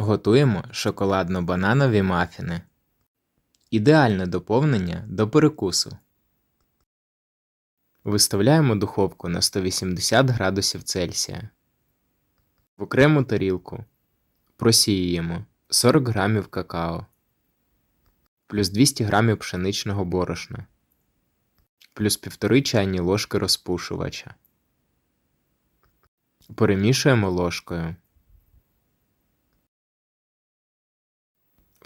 Готуємо шоколадно-бананові мафіни. Ідеальне доповнення до перекусу. Виставляємо духовку на 180 градусів Цельсія. В окрему тарілку просіюємо 40 грамів какао, плюс 200 грамів пшеничного борошна, плюс 1,5 чайні ложки розпушувача. Перемішуємо ложкою.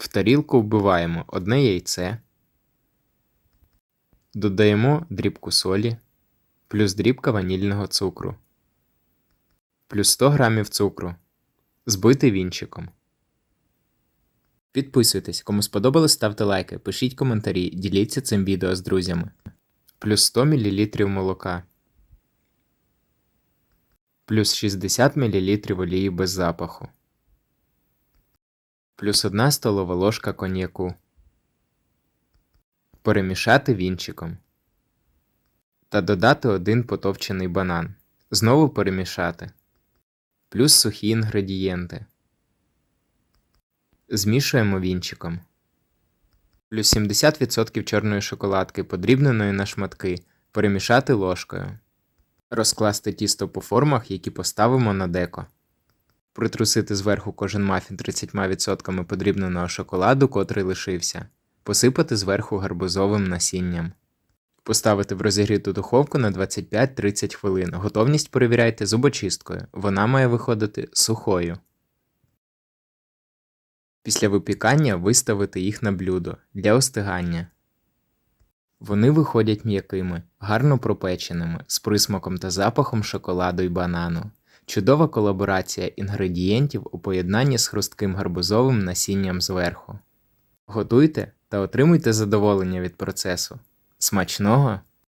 В тарілку вбиваємо одне яйце, додаємо дрібку солі, плюс дрібка ванільного цукру, плюс 100 грамів цукру, збитий вінчиком. Підписуйтесь, кому сподобалось, ставте лайки, пишіть коментарі, діліться цим відео з друзями. Плюс 100 мл молока, плюс 60 мл олії без запаху плюс 1 столова ложка коньяку. Перемішати вінчиком. Та додати один потовчений банан. Знову перемішати. Плюс сухі інгредієнти. Змішуємо вінчиком. Плюс 70% чорної шоколадки, подрібненої на шматки. Перемішати ложкою. Розкласти тісто по формах, які поставимо на деко. Притрусити зверху кожен мафін 30% подрібненого шоколаду, котрий лишився, посипати зверху гарбузовим насінням. Поставити в розігріту духовку на 25-30 хвилин. Готовність перевіряйте зубочисткою. Вона має виходити сухою. Після випікання виставити їх на блюдо для остигання. Вони виходять м'якими, гарно пропеченими, з присмаком та запахом шоколаду й банану. Чудова колаборація інгредієнтів у поєднанні з хрустким гарбузовим насінням зверху. Готуйте та отримуйте задоволення від процесу. Смачного!